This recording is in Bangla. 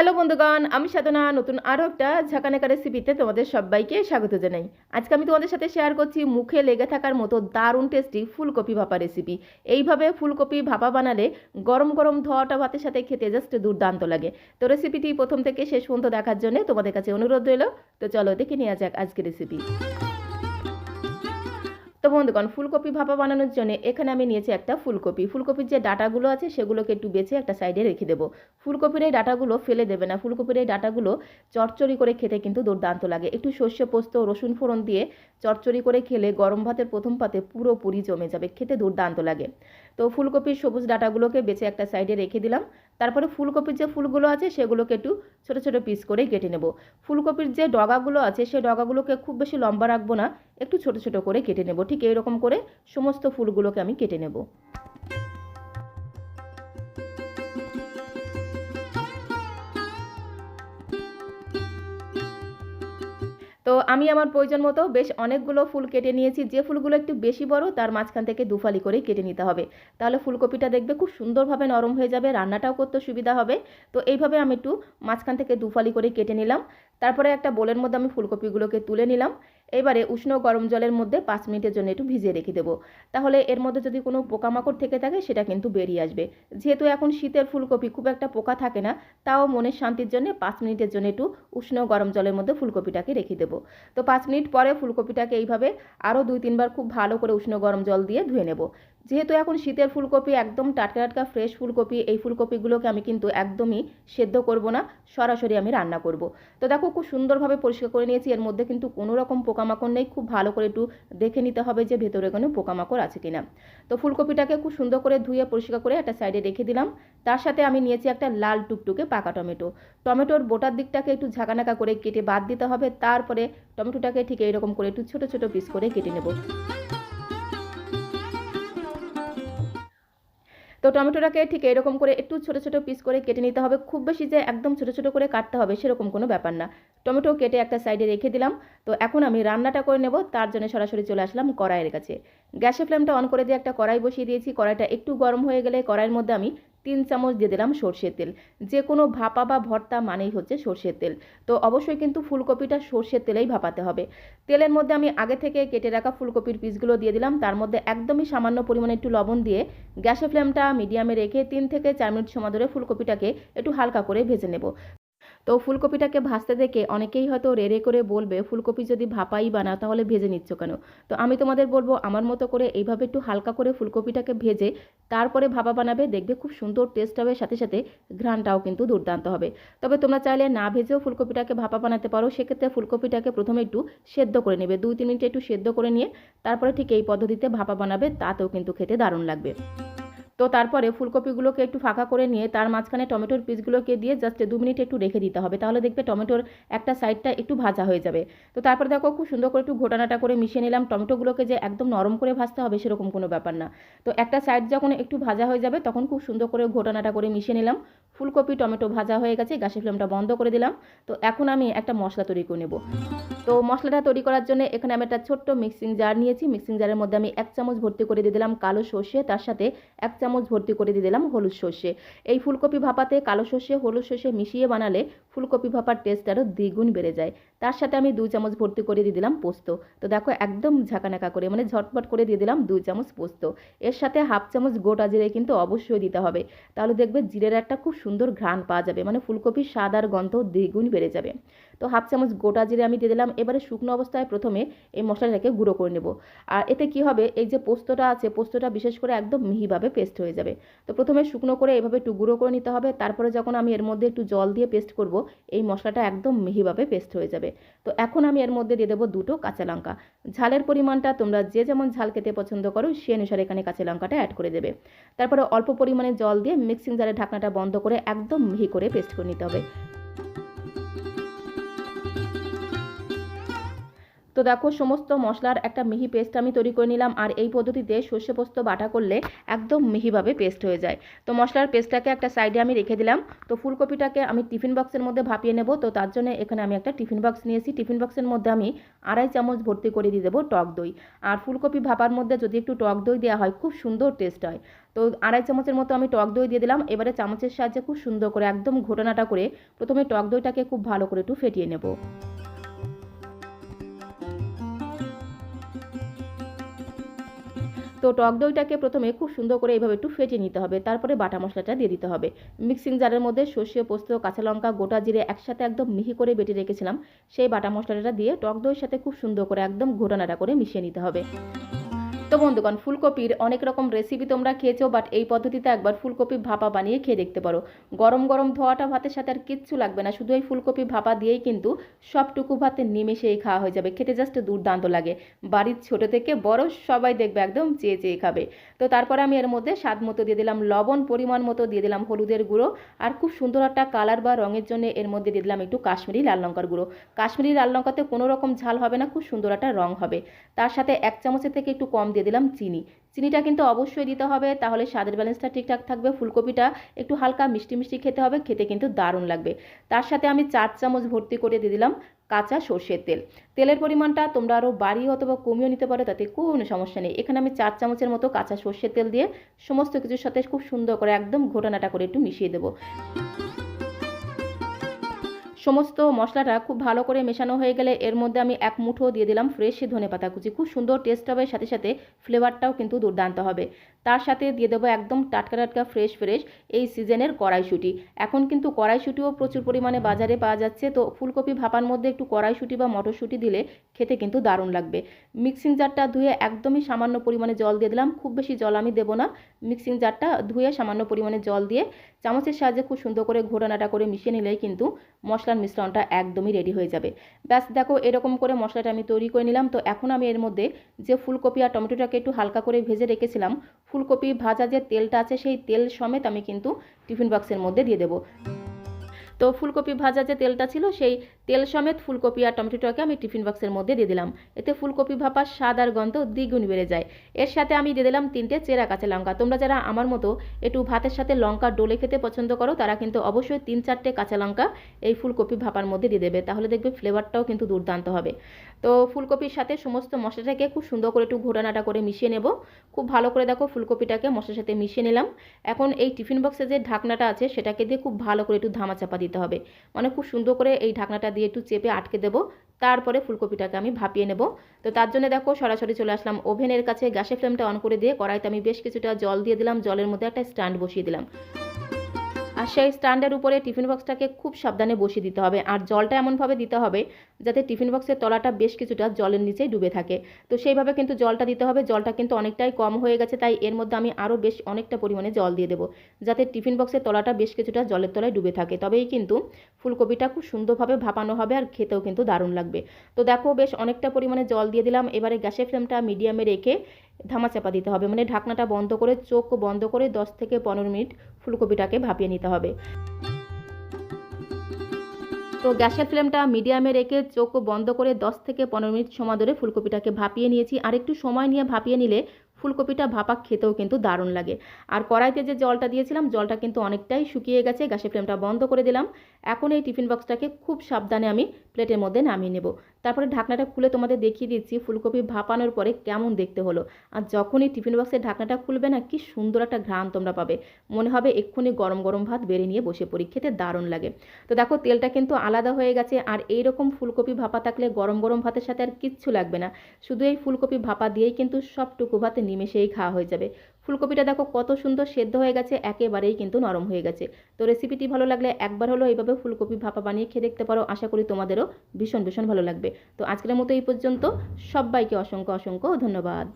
হ্যালো বন্ধুগণ, আমি সাধনা, নতুন আরও একটা ঝাঁকানাকা রেসিপিতে তোমাদের সবাইকে স্বাগত জানাই। আজকে আমি তোমাদের সাথে শেয়ার করছি মুখে লেগে থাকার মতো দারুণ টেস্টি ফুলকপি ভাপা রেসিপি এইভাবে ফুলকপি ভাপা বানালে গরম গরম ধোয়াটা ভাতের সাথে খেতে জাস্ট দুর্দান্ত লাগে। তো রেসিপিটি প্রথম থেকে শেষ পর্যন্ত দেখার জন্য তোমাদের কাছে অনুরোধ রইল। তো চলো দেখে নেওয়া যাক আজকে রেসিপি বন্ধুগণ, ফুলকপি ভাপা বানানোর জন্য এখানে আমি নিয়েছি একটা ফুলকপি। ফুলকপির যে ডাটাগুলো আছে সেগুলোকে একটু বেছে একটা সাইডে রেখে দেবো। ফুলকপির এই ডাটাগুলো ফেলে দেবে না। ফুলকপির এই ডাটাগুলো চটচড়ি করে খেতে কিন্তু দুর্দান্ত লাগে। একটু শস্য পোস্ত, রসুন ফোড়ন দিয়ে চটচড়ি করে খেলে গরম ভাতের প্রথম পাতে পুরোপুরি জমে যাবে। খেতে দুর্দান্ত লাগে। তো ফুলকপির সবুজ ডাটাগুলোকে বেছে একটা সাইডে রেখে দিলাম। তারপরে ফুলকপির যে ফুলগুলো আছে সেগুলোকে একটু ছোট ছোট পিস করে কেটে নেব। ফুলকপির যে ডগাগুলো আছে সেই ডগাগুলোকে খুব বেশি লম্বা রাখব না, একটু ছোট ছোট করে কেটে নেব। ঠিক এরকম করে সমস্ত ফুলগুলোকে আমি কেটে নেব। তো আমি আমার প্রয়োজন মতো বেশ অনেকগুলো ফুল কেটে নিয়েছি। যে ফুলগুলো একটু বেশি বড়, তার মাঝখান থেকে দুফালি করে কেটে নিতে হবে। তাহলে ফুলকপিটা দেখবে খুব সুন্দরভাবে নরম হয়ে যাবে, রান্নাটাও করতে সুবিধা হবে। তো এইভাবে আমি একটু মাঝখান থেকে দুফালি করে কেটে নিলাম। তারপরে একটা বোলের মধ্যে আমি ফুলকপিগুলোকে তুলে নিলাম। এবারে উষ্ণ গরম জলের মধ্যে পাঁচ মিনিটের জন্য একটু ভিজিয়ে রেখে দেবো। তাহলে এর মধ্যে যদি কোনো পোকামাকড় থেকে থাকে, সেটা কিন্তু বেরিয়ে আসবে। যেহেতু এখন শীতের ফুলকপি খুব একটা পোকা থাকে না, তাও মনের শান্তির জন্য পাঁচ মিনিটের জন্য একটু উষ্ণ গরম জলের মধ্যে ফুলকপিটাকে রেখে দেবো। তো পাঁচ মিনিট পরে ফুলকপিটাকে এইভাবে আরও দুই তিনবার খুব ভালো করে উষ্ণ গরম জল দিয়ে ধুয়ে নেব। যেহেতু এখন শীতের ফুলকপি একদম টাটকা টাটকা ফ্রেশ ফুলকপি, এই ফুলকপিগুলোকে আমি কিন্তু একদমই সেদ্ধ করব না, সরাসরি আমি রান্না করব। তো দেখো খুব সুন্দরভাবে পরিষ্কার করে নিয়েছি, এর মধ্যে কিন্তু কোনো রকম পোকামাকড় নেই, খুব ভালো করে একটু দেখে নিতে হবে যে ভেতরে কোনো পোকামাকড় আছে কিনা। তো ফুলকপিটাকে খুব সুন্দর করে ধুয়ে পরিষ্কার করে একটা সাইডে রেখে দিলাম। তার সাথে আমি নিয়েছি একটা লাল টুকটুকে পাকা টমেটো। টমেটোর বোটার দিকটাকে একটু ঝাঁকানাকা করে কেটে বাদ দিতে হবে, তারপরে টমেটোটাকে ঠিক এইরকম করে একটু ছোটো ছোটো পিস করে কেটে নেব। তো টমেটোটাকে ঠিক এরকম করে একটু ছোটো ছোটো পিস করে কেটে নিতে হবে। খুব বেশি যে একদম ছোটো ছোটো করে কাটতে হবে সেরকম কোনো ব্যাপার না। টমেটো কেটে একটা সাইডে রেখে দিলাম। তো এখন আমি রান্নাটা করে নেব, তার জন্য সরাসরি চলে আসলাম কড়াইয়ের কাছে। গ্যাসের ফ্লেমটা অন করে দিয়ে একটা কড়াই বসিয়ে দিয়েছি। কড়াইটা একটু গরম হয়ে গেলে কড়াইয়ের মধ্যে আমি তিন চামচ দিয়ে দিলাম সর্ষের তেল। যে কোনো ভাপা বা ভর্তা মানেই হচ্ছে সর্ষের তেল। তো অবশ্যই কিন্তু ফুলকপিটা সর্ষের তেলেই ভাপাতে হবে। তেলের মধ্যে আমি আগে থেকে কেটে রাখা ফুলকপির পিসগুলো দিয়ে দিলাম। তার মধ্যে একদমই সামান্য পরিমাণে একটু লবণ দিয়ে গ্যাসের ফ্লেমটা মিডিয়ামে রেখে তিন থেকে চার মিনিট সময় ধরে ফুলকপিটাকে একটু হালকা করে ভেজে নেব। তো ফুলকপিটাকে ভাজতে দেখে অনেকেই হয়তো রেড়ে করে বলবে, ফুলকপি যদি ভাপাই বানা তাহলে ভেজে নিচ্ছ কেন? তো আমি তোমাদের বলব, আমার মতো করে এইভাবে একটু হালকা করে ফুলকপিটাকে ভেজে তারপরে ভাপা বানাবে, দেখবে খুব সুন্দর টেস্ট হবে, সাথে সাথে ঘ্রাণটাও কিন্তু দুর্দান্ত হবে। তবে তোমরা চাইলে না ভেজেও ফুলকপিটাকে ভাপা বানাতে পারো, সেক্ষেত্রে ফুলকপিটাকে প্রথমে একটু সেদ্ধ করে নেবে, দুই তিন মিনিট একটু সেদ্ধ করে নিয়ে তারপরে ঠিক এই পদ্ধতিতে ভাপা বানাবে, তাতেও কিন্তু খেতে দারুণ লাগবে। তো তারপরে ফুলকপিগুলোকে একটু ফাঁকা করে নিয়ে তার মাঝখানে টমেটোর পিসগুলোকে দিয়ে জাস্ট দু মিনিট একটু রেখে দিতে হবে। তাহলে দেখবে টমেটোর একটা সাইডটা একটু ভাজা হয়ে যাবে। তো তারপরে দেখো খুব সুন্দর করে একটু ঘোটানাটা করে মিশিয়ে নিলাম। টমেটোগুলোকে যে একদম নরম করে ভাজতে হবে সেরকম কোনো ব্যাপার না। তো একটা সাইড যখন একটু ভাজা হয়ে যাবে, তখন খুব সুন্দর করে ঘোটানাটা করে মিশিয়ে নিলাম। ফুলকপি, টমেটো ভাজা হয়ে গেছে, গ্যাসের ফ্লেমটা বন্ধ করে দিলাম। তো এখন আমি একটা মশলা তৈরি করে নেব। তো মশলাটা তৈরি করার জন্য এখানে আমি একটা ছোট্ট মিক্সিং জার নিয়েছি। মিক্সিং জারের মধ্যে আমি এক চামচ ভর্তি করে দিয়ে দিলাম কালো সর্ষে, তার সাথে এক চামচ ভর্তি করে দিয়ে দিলাম হলুদ সর্ষে। এই ফুলকপি ভাপাতে কালো সর্ষে, হলুদ সর্ষে মিশিয়ে বানালে ফুলকপি ভাপার টেস্ট আরও দ্বিগুণ বেড়ে যায়। তার সাথে আমি দুই চামচ ভর্তি করে দিয়ে দিলাম পোস্ত। তো দেখো একদম ঝাঁকানাকা করে মানে ঝটপট করে দিয়ে দিলাম দুই চামচ পোস্ত। এর সাথে হাফ চামচ গোটা জিরে কিন্তু অবশ্যই দিতে হবে। তাহলে দেখবে জিরের একটা খুব সুন্দর ঘ্রাণ পাওয়া যাবে মানে ফুলকপির স্বাদ আর গন্ধ দ্বিগুণ বেড়ে যাবে। তো হাফ চামচ গোটা জিরে আমি দিয়ে দিলাম, এবারে শুকনো অবস্থায় প্রথমে এই মশলাটাকে গুঁড়ো করে নেব। আর এতে কি হবে, এই যে পোস্তটা আছে, পোস্তটা বিশেষ করে একদম মিহিভাবে পেস্ট হয়ে যাবে। তো প্রথমে শুকনো করে এভাবে একটু গুঁড়ো করে নিতে হবে, তারপরে যখন আমি এর মধ্যে একটু জল দিয়ে পেস্ট করব, এই মশলাটা একদম মিহিভাবে পেস্ট হয়ে যাবে। তো এখন আমি এর মধ্যে দিয়ে দেবো দুটো কাঁচা লঙ্কা। ঝালের পরিমাণটা তোমরা যে যেমন ঝাল খেতে পছন্দ করো সে অনুসারে এখানে কাঁচা লঙ্কাটা অ্যাড করে দেবে। তারপরে অল্প পরিমাণে জল দিয়ে মিক্সিং জারের ঢাকনাটা বন্ধ করে একদম মিহি করে পেস্ট করে নিতে হবে। তো দেখো, সমস্ত মশলার একটা মিহি পেস্ট আমি তৈরি করে নিলাম আর এই পদ্ধতিতে সর্ষে পোস্ত বাটা করলে একদম মিহিভাবে পেস্ট হয়ে যায়। তো মশলার পেস্টটাকে একটা সাইডে আমি রেখে দিলাম। তো ফুলকপিটাকে আমি টিফিন বক্সের মধ্যে ভাপিয়ে নেব। তো তার জন্য এখানে আমি একটা টিফিন বক্স নিয়েছি। টিফিন বক্সের মধ্যে আমি আড়াই চামচ ভর্তি করে দিয়ে দেবো টক দই। আর ফুলকপি ভাপার মধ্যে যদি একটু টক দই দেওয়া হয়, খুব সুন্দর টেস্ট হয়। তো আড়াই চামচের মতো আমি টক দই দিয়ে দিলাম। এবারে চামচের সাহায্যে খুব সুন্দর করে, একদম ঘটনাটা করে প্রথমে টক দইটাকে খুব ভালো করে একটু ফেটিয়ে নেব। তো টক দইটাকে প্রথমে খুব সুন্দর করে এইভাবে একটু ফেটে নিতে হবে। তারপরে বাটা মশলাটা দিয়ে দিতে হবে। মিক্সিং জারের মধ্যে সর্ষে, পোস্ত, কাঁচা লঙ্কা, গোটা জিরে একসাথে একদম মিহি করে বেটে রেখেছিলাম। সেই বাটা মশলাটা দিয়ে টক দইয়ের সাথে খুব সুন্দর করে একদম ঘোটানাটা করে মিশিয়ে নিতে হবে। তো বন্ধুগণ, ফুলকপির অনেক রকম রেসিপি তোমরা খেয়েছো বাট এই পদ্ধতিতে একবার ফুলকপি ভাপা বানিয়ে খেয়ে দেখতে পারো। গরম গরম ধোয়াটা ভাতের সাথে আর কিচ্ছু লাগবে না, শুধু এই ফুলকপি ভাপা দিয়েই কিন্তু সবটুকু ভাতে নিমেষেই খাওয়া হয়ে যাবে। খেতে জাস্ট দুর্দান্ত লাগে। বাড়ির ছোট থেকে বড় সবাই দেখবে একদম চেয়ে চেয়ে খাবে। তো তারপরে আমি এর মধ্যে স্বাদ মতো দিয়ে দিলাম, লবণ পরিমাণ মতো দিয়ে দিলাম হলুদের গুঁড়ো, আর খুব সুন্দর একটা কালার বা রঙের জন্য এর মধ্যে দিয়ে দিলাম একটু কাশ্মীরি লাল লঙ্কার গুঁড়ো। কাশ্মীরি লাল লঙ্কাতে কোনো রকম ঝাল হবে না, খুব সুন্দর একটা রং হবে। তার সাথে এক চামচের থেকে একটু কম দিয়ে দিলাম চিনি। চিনিটা কিন্তু অবশ্যই দিতে হবে, তাহলে স্বাদের ব্যালেন্সটা ঠিকঠাক থাকবে। ফুলকপিটা একটু হালকা মিষ্টি মিষ্টি খেতে হবে, খেতে কিন্তু দারুণ লাগবে। তার সাথে আমি চার চামচ ভর্তি করে দিয়ে দিলাম কাঁচা সর্ষের তেল। তেলের পরিমাণটা তোমরা আরও বাড়িয়ে অথবা কমিয়েও নিতে পারো, তাতে কোনো সমস্যা নেই। এখানে আমি চার চামচের মতো কাঁচা সর্ষের তেল দিয়ে সমস্ত কিছুর সাথে খুব সুন্দর করে একদম ঘোটানাটা করে একটু মিশিয়ে দেবো। সমস্ত মশলাটা খুব ভালো করে মেশানো হয়ে গেলে এর মধ্যে আমি এক মুঠো দিয়ে দিলাম ফ্রেশ ধনে পাতা কুচি। খুব সুন্দর টেস্ট হবে, সাথে সাথে ফ্লেভারটাও কিন্তু দুর্দান্ত হবে। তার সাথে দিয়ে দেবো একদম টাটকা টাটকা ফ্রেশ ফ্রেশ এই সিজনের কড়াইশুঁটি। এখন কিন্তু কড়াইশুঁটিও প্রচুর পরিমাণে বাজারে পাওয়া যাচ্ছে, তো ফুলকপি ভাপার মধ্যে একটু কড়াইশুঁটি বা মটরশুঁটি দিলে খেতে কিন্তু দারুণ লাগবে। মিক্সিং জারটা ধুয়ে একদমই সামান্য পরিমাণে জল দিয়ে দিলাম, খুব বেশি জল আমি দেবো না। মিক্সিং জারটা ধুয়ে সামান্য পরিমাণে জল দিয়ে চামচের সাহায্যে খুব সুন্দর করে ঘোরানাটা করে মিশিয়ে নিলেই কিন্তু মশলার মিশ্রণটা একদমই রেডি হয়ে যাবে। ব্যাস, দেখো এরকম করে মশলাটা আমি তৈরি করে নিলাম। তো এখন আমি এর মধ্যে যে ফুলকপি আর টমেটোটাকে একটু হালকা করে ভেজে রেখেছিলাম, ফুলকপি ভাজা যে তেলটা আছে সেই তেল সমেত আমি কিন্তু টিফিন বক্সের মধ্যে দিয়ে দেবো। তো ফুলকপি ভাজা যে তেলটা ছিল সেই তেল সমেত ফুলকপি আর টমেটোটাকে আমি টিফিন বক্সের মধ্যে দিয়ে দিলাম। এতে ফুলকপি ভাপার স্বাদ আর গন্ধ দ্বিগুণ বেড়ে যায়। এর সাথে আমি দিয়ে দিলাম তিনটে চেরা কাঁচা লঙ্কা। তোমরা যারা আমার মতো একটু ভাতের সাথে লঙ্কা ডলে খেতে পছন্দ করো, তারা কিন্তু অবশ্যই তিন চারটে কাঁচা লঙ্কা এই ফুলকপি ভাপার মধ্যে দিয়ে দেবে। তাহলে দেখবে ফ্লেভারটাও কিন্তু দুর্দান্ত হবে। তো ফুলকপির সাথে সমস্ত মশলাটাকে খুব সুন্দর করে একটু ঘোরানাটা করে মিশিয়ে নেব। খুব ভালো করে দেখো ফুলকপিটাকে মশলার সাথে মিশিয়ে নিলাম। এখন এই টিফিন বক্সে যে ঢাকনাটা আছে, সেটাকে দিয়ে খুব ভালো করে একটু ধামা চাপা দিতে হবে। মানে খুব সুন্দর করে এই ঢাকনাটা দিয়ে একটু চেপে আটকে দেব। তারপরে ফুলকপিটাকে আমি ভাপিয়ে নেব। তো তার জন্য দেখো সরাসরি চলে আসলাম ওভেনের কাছে। গ্যাসের ফ্লেমটা অন করে দিয়ে কড়াইতে আমি বেশ কিছুটা জল দিয়ে দিলাম। জলের মধ্যে একটা স্ট্যান্ড বসিয়ে দিলাম। আর সেই স্ট্যান্ডের উপরে টিফিন বক্সটাকে খুব সাবধানে বসিয়ে দিতে হবে। আর জলটা এমনভাবে দিতে হবে যাতে টিফিন বক্সের তলাটা বেশ কিছুটা জলের নিচেই ডুবে থাকে। তো সেইভাবে কিন্তু জলটা দিতে হবে। জলটা কিন্তু অনেকটাই কম হয়ে গেছে, তাই এর মধ্যে আমি আরও বেশ অনেকটা পরিমাণে জল দিয়ে দেবো যাতে টিফিন বক্সের তলাটা বেশ কিছুটা জলের তলায় ডুবে থাকে। তবেই কিন্তু ফুলকপিটা খুব সুন্দরভাবে ভাপানো হবে আর খেতেও কিন্তু দারুণ লাগবে। তো দেখো বেশ অনেকটা পরিমাণে জল দিয়ে দিলাম। এবারে গ্যাসের ফ্লেমটা মিডিয়ামে রেখে ধামা চাপা দিতে হবে। মানে ঢাকনাটা বন্ধ করে, চোখ বন্ধ করে দশ থেকে পনেরো মিনিট ফুলকপিটাকে ভাপিয়ে নিতে হবে। তো গ্যাসের ফ্লেমটা মিডিয়ামে রেখে চোখ বন্ধ করে দশ থেকে পনেরো মিনিট সময় ধরে ফুলকপিটাকে ভাপিয়ে নিয়েছি। আর একটু সময় নিয়ে ভাপিয়ে নিলে ফুলকপিটা ভাপা খেতেও কিন্তু দারুণ লাগে। আর কড়াইতে যে জলটা দিয়েছিলাম, জলটা কিন্তু অনেকটাই শুকিয়ে গেছে, গ্যাসের ফ্লেমটা বন্ধ করে দিলাম। এখন এই টিফিন বক্সটাকে খুব সাবধানে আমি প্লেটের মধ্যে নামিয়ে নেব। তারপরে ঢাকনাটা খুলে তোমাদের দেখিয়ে দিচ্ছি ফুলকপি ভাপানোর পরে কেমন দেখতে হলো। আর যখনই টিফিন বক্সের ঢাকনাটা খুলবে না, কি সুন্দর একটা ঘ্রাণ তোমরা পাবে। মনে হবে এক্ষুনি গরম গরম ভাত বেড়ে নিয়ে বসে পড়ি, খেতে দারুণ লাগে। তো দেখো, তেলটা কিন্তু আলাদা হয়ে গেছে, আর এই রকম ফুলকপি ভাপা থাকলে গরম গরম ভাতের সাথে আর কিচ্ছু লাগবে না। শুধু এই ফুলকপি ভাপা দিয়েই কিন্তু সবটুকু ভাত নিমেষেই খাওয়া হয়ে যাবে। ফুলকপিটা দেখো কত সুন্দর সেদ্ধ হয়ে গেছে, একেবারেই কিন্তু নরম হয়ে গেছে। তো রেসিপিটি ভালো লাগলে একবার হলো এইভাবে ফুলকপি ভাপা বানিয়ে খেয়ে দেখতে পারো, আশা করি তোমাদেরও ভীষণ ভীষণ ভালো লাগবে। তো আজকের মতো এই পর্যন্ত। সবাইকে অসংখ্য অসংখ্য ধন্যবাদ।